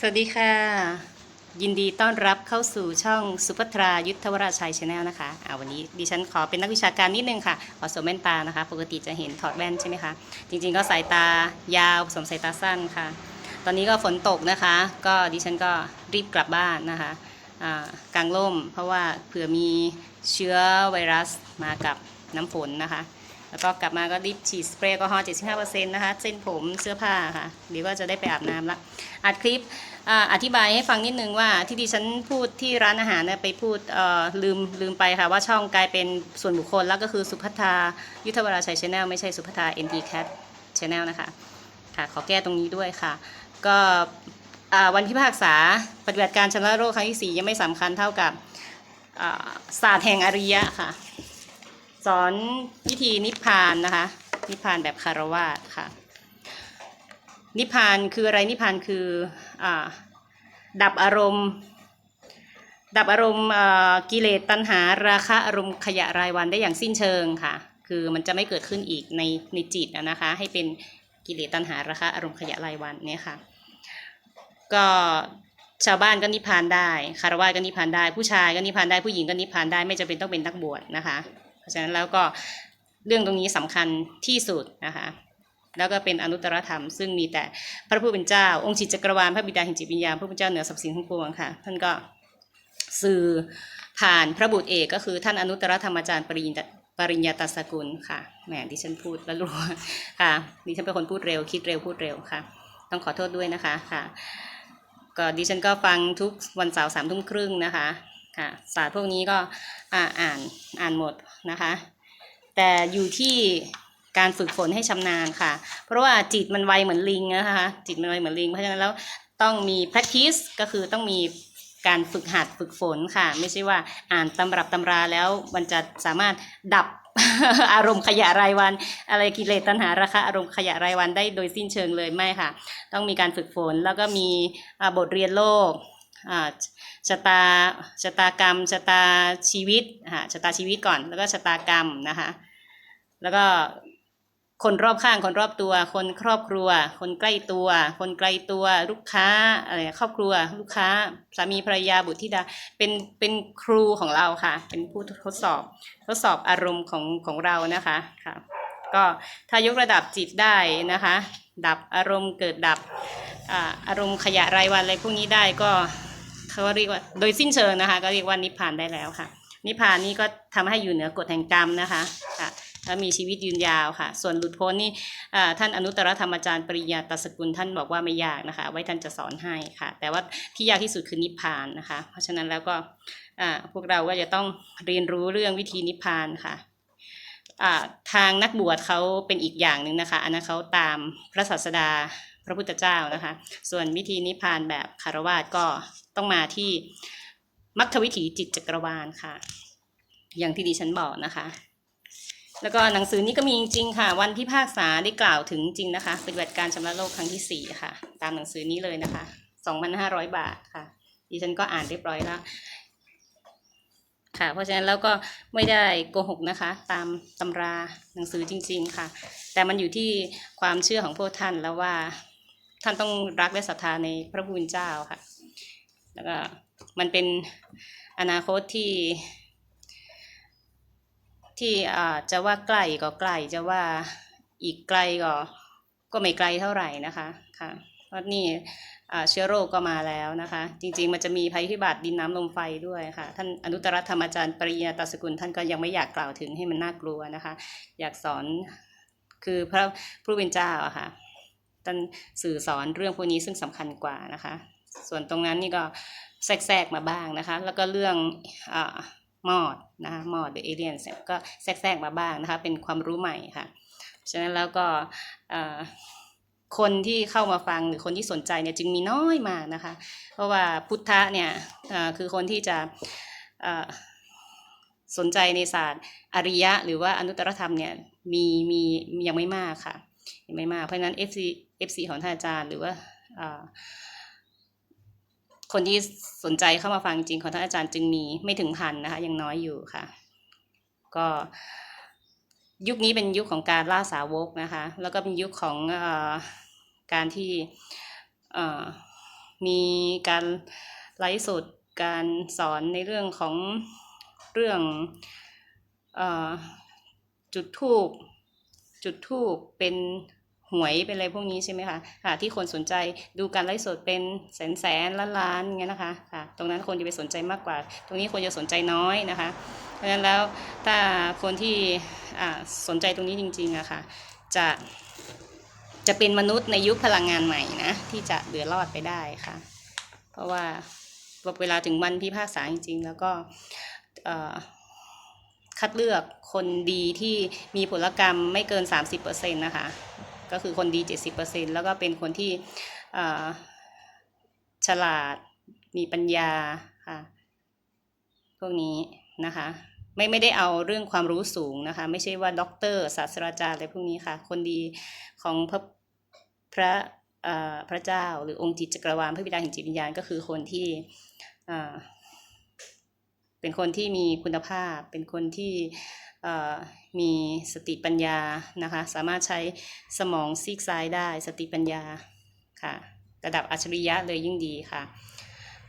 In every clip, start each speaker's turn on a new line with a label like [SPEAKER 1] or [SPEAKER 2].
[SPEAKER 1] สวัสดีค่ะ ยินดีต้อนรับเข้าสู่ช่องสุภัทรายุทธวราชัยชาแนลนะคะอ่าวันนี้ดิฉันขอเป็นนักวิชาการนิดนึงค่ะขอสวมแว่นตานะคะ ปกติจะเห็นถอดแว่นใช่ไหมคะจริงๆก็สายตายาวผสมสายตาสั้นค่ะ ตอนนี้ก็ฝนตกนะคะ ก็ดิฉันก็รีบกลับบ้านนะคะอ่ากางร่ม เพราะว่าเผื่อมีเชื้อไวรัสมากับน้ำฝนนะคะแล้วก็กลับมาก็รีบฉีดสเปรย์แอลกอฮอล์75%นะคะเส้นผมเสื้อผ้าค่ะเดี๋ยวก็จะได้ไปอาบน้ำละ อัดคลิปอธิบายให้ฟังนิดนึงว่าที่ดิฉันพูดที่ร้านอาหารไปพูดลืมลืมไปค่ะว่าช่องกลายเป็นส่วนบุคคลแล้วก็คือสุภัทรายุทธวราชัยชาแนลไม่ใช่สุภัทรา NT Cat Channel นะคะค่ะขอแก้ตรงนี้ด้วยค่ะ ก็วันพิพากษาปฏิบัติการชำระโรคครั้งที่ 4 ยังไม่สำคัญเท่ากับศาสตร์แห่งอริยะค่ะ สอนวิธีนิพพานนะคะ นิพพานแบบคารวาสค่ะ นิพพานคืออะไรนิพพานคืออดับอารมณ์ ดับอารมณ์กิเลสตัณหาราคะอารมณ์ขยะรายวันได้อย่างสิ้นเชิงค่ะ คือมันจะไม่เกิดขึ้นอีกในในจิตนะคะ ให้เป็นกิเลสตัณหาราคะอารมณ์ขยะรายวันเนี่ยค่ะ ก็ชาวบ้านก็นิพพานได้คารวะก็นิพพานได้ ผู้ชายก็นิพพานได้ผู้หญิงก็นิพพานได้ ไม่จำเป็นต้องเป็นนักบวชนะคะ เพราะฉะนั้นแล้วก็เรื่องตรงนี้สำคัญที่สุดนะคะ แล้วก็เป็นอนุตตรธรรม ซึ่งมีแต่พระผู้เป็นเจ้า องค์จิตจักรวาลพระบิดาแห่งจิตวิญญาณพระพุทธเจ้าเหนือสรรพสิ่งทั้งปวงค่ะ ท่านก็สื่อผ่านพระบุตรเอกก็คือท่านอนุตตรธรรมอาจารย์ปริญญาปริญญาตสกุลค่ะแหมดิฉันพูดแล้วงค่ะดิฉันเป็นคนพูดเร็ว คิดเร็วพูดเร็วค่ะ ต้องขอโทษด้วยนะคะค่ะ ก็ดิฉันก็ฟังทุกวันเสาร์สามทุ่มครึ่งนะคะค่ะศาสตร์พวกนี้ก็อ่านอ่านหมดนะคะ แต่อยู่ที่ การฝึกฝนให้ชำนาญค่ะ เพราะว่าจิตมันไวเหมือนลิงนะคะ จิตมันไวเหมือนลิง เพราะฉะนั้นแล้วต้องมี practice ก็คือต้องมีการฝึกหัดฝึกฝนค่ะ ไม่ใช่ว่าอ่านตำรับตำราแล้วมันจะสามารถดับอารมณ์ขยะรายวัน อะไรกิเลสตัณหาราคะอารมณ์ขยะรายวันได้โดยสิ้นเชิงเลยไม่ค่ะ ต้องมีการฝึกฝนแล้วก็มีบทเรียนโลกชะตาชะตากรรมชะตาชีวิตค่ะชะตาชีวิตก่อนแล้วก็ชะตากรรมนะคะ แล้วก็ คนรอบข้างคนรอบตัว คนครอบครัว คนใกล้ตัว คนไกลตัว ลูกค้าอะไรครอบครัว ลูกค้า สามีภรรยาบุตรธิดาเป็นเป็นครูของเราค่ะ เป็นผู้ทดสอบทดสอบอารมณ์ของของเรานะคะค่ะก็ถ้ายกระดับจิตได้นะคะ ดับอารมณ์เกิดดับอารมณ์ขยะรายวันอะไรพวกนี้ได้ก็เขาเรียกว่าโดยสิ้นเชิงนะคะ ก็เรียกว่านิพพานได้แล้วค่ะ นิพพานนี่ก็ทำให้อยู่เหนือกฎแห่งกรรมนะคะค่ะ แล้วมีชีวิตยืนยาวค่ะ ส่วนหลุดพ้นนี่ท่านอนุตตรธรรมอาจารย์ปริญญาตสกุลท่านบอกว่าไม่ยากนะคะ ไว้ท่านจะสอนให้ค่ะ แต่ว่าที่ยากที่สุดคือนิพพานนะคะ เพราะฉะนั้นแล้วก็พวกเราก็จะต้องเรียนรู้เรื่องวิธีนิพพานค่ะทางนักบวชเขาเป็นอีกอย่างหนึ่งนะคะ อันนั้นเขาตามพระศาสดาพระพุทธเจ้านะคะ ส่วนวิธีนิพพานแบบคารวาสก็ต้องมาที่มรรควิถีจิตจักรวาลค่ะ อย่างที่ดิฉันบอกนะคะ แล้วก็หนังสือนี้ก็มีจริงๆค่ะ วันพิพากษาได้กล่าวถึงจริงนะคะปฏิบัติการชำระโลกครั้งที่สี่ค่ะ ตามหนังสือนี้เลยนะคะสองพันห้าร้อยบาทค่ะ ดิฉันก็อ่านเรียบร้อยแล้ว ค่ะ เพราะฉะนั้นแล้วก็ไม่ได้โกหกนะคะ ตามตำราหนังสือจริง ๆ ค่ะ แต่มันอยู่ที่ความเชื่อของพวกท่านแล้วว่า ท่านต้องรักและศรัทธาในพระผู้เป็นเจ้าค่ะ แล้วก็มันเป็นอนาคตที่ ที่อ่าจะว่าใกล้ก็ใกล้จะว่าอีกไกลก็ก็ไม่ไกลเท่าไหร่นะคะค่ะเพราะนี่อ่าเชื้อโรคก็มาแล้วนะคะ จริงๆ มันจะมีภัยพิบัติดินน้ำลมไฟด้วยค่ะ ท่านอนุตรธรรมอาจารย์ปริญญาตสกุลท่านก็ยังไม่อยากกล่าวถึงให้มันน่ากลัวนะคะ อยากสอนคือพระผู้เป็นเจ้าอะค่ะท่านสื่อสอนเรื่องพวกนี้ซึ่งสำคัญกว่านะคะ ส่วนตรงนั้นนี่ก็แทรกๆมาบ้างนะคะ แล้วก็เรื่องอ่า มอดนะคะมอดหรือเอเลียนก็แทรกมาบ้างนะคะเป็นความรู้ใหม่ค่ะฉะนั้นแล้วก็คนที่เข้ามาฟังหรือคนที่สนใจเนี่ยจึงมีน้อยมากนะคะ เพราะว่าพุทธะเนี่ยคือคนที่จะสนใจในศาสตร์อริยะ หรือว่าอนุตตรธรรมเนี่ยมีมียังไม่มากค่ะยังไม่มากเพราะฉะนั้น FC FC ของท่านอาจารย์หรือว่า คนที่สนใจเข้ามาฟังจริงของท่านอาจารย์จึงมีไม่ถึงพันนะคะยังน้อยอยู่ค่ะ ก็ยุคนี้เป็นยุคของการล่าสาวกนะคะ แล้วก็เป็นยุคของอการที่มีการไลฟ์สดการสอนในเรื่องของเรื่องอจุดทูบจุดทูบเป็น หวยเป็นอะไรพวกนี้ใช่ไหมคะค่ะที่คนสนใจดูการไลฟ์สดเป็นแสนแสนล้านล้านเงี้ยนะคะค่ะตรงนั้นคนจะไปสนใจมากกว่า ตรงนี้คนจะสนใจน้อยนะคะ เพราะฉะนั้นแล้วถ้าคนที่อ่าสนใจตรงนี้จริงๆอะค่ะจะจะเป็นมนุษย์ในยุคพลังงานใหม่นะที่จะเหลือรอดไปได้ค่ะ เพราะว่าเวลาถึงวันพิพากษาจริงๆ แล้วก็เอ่อคัดเลือกคนดีที่มีผลกรรมไม่เกิน 30%นะคะ ก็คือคนดี 70%แล้วก็เป็นคนที่ฉลาดมีปัญญาค่ะพวกนี้นะคะไม่ไม่ได้เอาเรื่องความรู้สูงนะคะ ไม่ใช่ว่าด็อกเตอร์ศาสตราจารย์อะไรพวกนี้ค่ะ คนดีของพระพระเอ่อพระเจ้า หรือองค์จิตจักรวาลพระบิดาแห่งจิตวิญญาณก็คือคนที่ เป็นคนที่มีคุณภาพ เป็นคนที่มีสติปัญญานะคะ สามารถใช้สมองซีกซ้ายได้สติปัญญาค่ะ ระดับอัจฉริยะเลยยิ่งดีค่ะ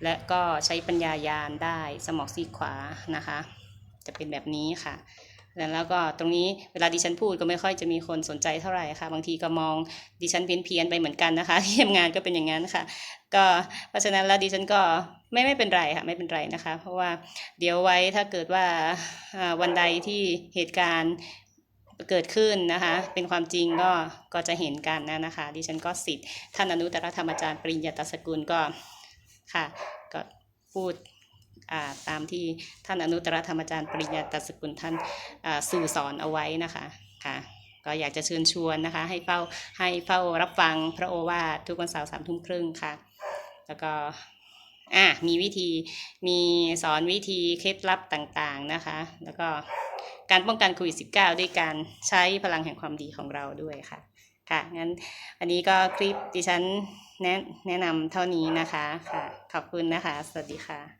[SPEAKER 1] และก็ใช้ปัญญายานได้สมองซีกขวานะคะ จะเป็นแบบนี้ค่ะ แล้วก็ตรงนี้เวลาดิฉันพูดก็ไม่ค่อยจะมีคนสนใจเท่าไหร่ค่ะ บางทีก็มองดิฉันเพี้ยนเพียนๆไปเหมือนกันนะคะที่ทำงานก็เป็นอย่างนั้นค่ะ ก็เพราะฉะนั้นแล้วดิฉันก็ไม่ไม่เป็นไรค่ะไม่เป็นไรนะคะ เพราะว่าเดี๋ยวไว้ถ้าเกิดว่าวันใดที่เหตุการณ์เกิดขึ้นนะคะ เป็นความจริงก็ก็จะเห็นกันนะนะคะ ดิฉันก็สิทธิ์ท่านอนุตตรธรรมอาจารย์ปริญญาตสกุลก็ค่ะก็พูด ตามที่ท่านอนุตตรธรรมอาจารย์ปริญญาตสกุลท่านสื่อสอนเอาไว้นะคะค่ะก็อยากจะเชิญชวนนะคะ ให้เฝ้าให้เฝ้ารับฟังพระโอวาททุกวันเสาร์สามทุ่มครึ่งค่ะ แล้วก็อะมีวิธีมีสอนวิธีเคล็ดลับต่างๆนะคะ แล้วก็การป้องกันโควิด -19 ด้วยการใช้พลังแห่งความดีของเราด้วยค่ะ ค่ะ งั้นอันนี้ก็คลิปดิฉันแนะแนะนำเท่านี้นะคะค่ะ ขอบคุณนะคะ สวัสดีค่ะ